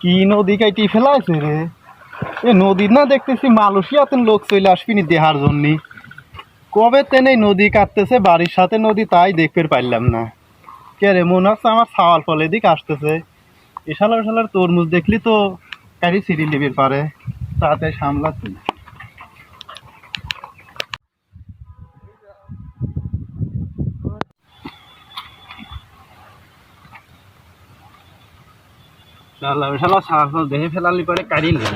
কি নদী কাইটি ফেলাইছে রে? এ নদী না দেখতেছি মালয়েশিয়াতে লোক চলে আসবিনি দেহার জন্য। কবে তেনে নদী কাটতেছে, বাড়ির সাথে নদী তাই দেখতে পারলাম না। কে রে, মনে হচ্ছে আমার সাওয়াল ফল এদিকে আসতেছে। এসালার সালার তরমুজ দেখলি তো, কারি সিঁড়ি লিবির পারে। তাতে সামলাচ্ছি শালা শালা সাওয়াল দেখে ফেলালি পরে কারি লিবি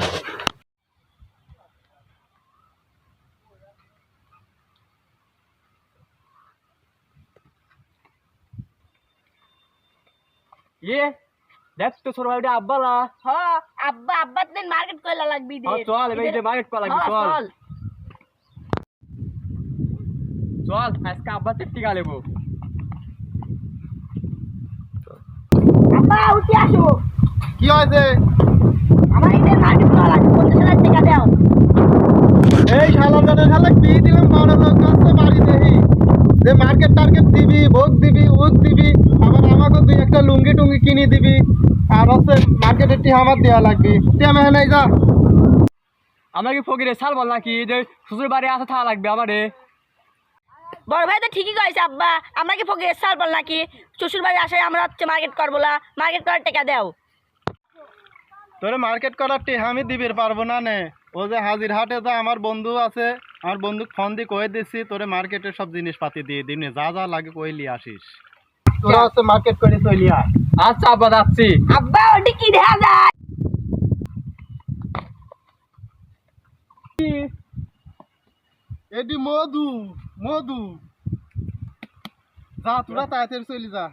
ইয়ে দেখ তো ছোট ভাইটা আব্বালা হ্যাঁ আব্বা আব্বা দিন মার্কেট কইলা লাগবি দে। চল এবার এটা মার্কেট করা লাগবে চল। চল। আজকে আব্বা চেপটি গালেবো আব্বা উঠে আসো কি হয়েছে? এই শালা জানে শালা কি দিলাম বড় লোক আছে বাড়ি দেহি যে মার্কেট টার্গেট দিবি ভোগ দিবি উদ দিবি আবার আমাকে তুই একটা লুঙ্গি টুঙ্গি কিনে দিবি। আর হচ্ছে মার্কেটের টি আমার দেওয়া লাগবে। তুই আমি হ্যাঁ যা। আমরা কি ফকিরে সাল বল নাকি? যে শ্বশুর বাড়ি আসা থাকা লাগবে আমারে। বড় ভাই তো ঠিকই কয়েছে আব্বা। আমরা কি ফকির সাল বল নাকি? শ্বশুর বাড়ি আসায় আমরা হচ্ছে মার্কেট করব না। মার্কেট করার টাকা দাও। তোরে মার্কেট করার টি আমি দিবির পারব না নে। ও যে হাজির হাটে যা আমার বন্ধু আছে আমার বন্ধু ফোন দিয়ে কয়ে দিচ্ছি তোরে মার্কেটের সব জিনিসপাতি দিয়ে দিবি যা যা লাগে কই কইলি আসিস। তোরা হচ্ছে মার্কেট করে চলি আয়। আচ্ছা আব্বা যাচ্ছি। আব্বা ওটি কি দেখা যায়? এটি মধু মধু। যা তোরা তাড়াতাড়ি চলি যা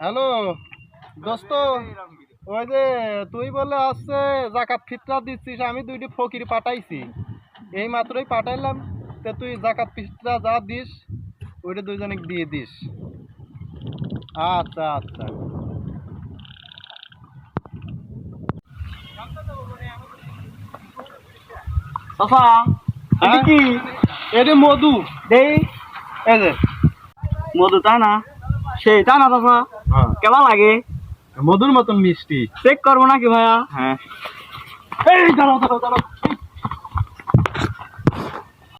হ্যালো দোস্ত ওই যে তুই বলে আসছে জাকাত ফিতরা দিচ্ছিস আমি দুইটি ফকির পাঠাইছি। এই মাত্রই পাঠাইলাম তে তুই জাকাত ফিতরা যা দিস ওইটা দুইজনে দিয়ে দিস। আচ্ছা আচ্ছা। চাচা হ্যাঁ? কি? এটা মধু। দেই। এই যে। মধু তা না সেই তা না চাচা হ্যাঁ। কেমন লাগে। মধুর মতন মিষ্টি। চেক করব নাকি ভাইয়া? হ্যাঁ। এই দাঁড়াও দাঁড়াও দাঁড়াও।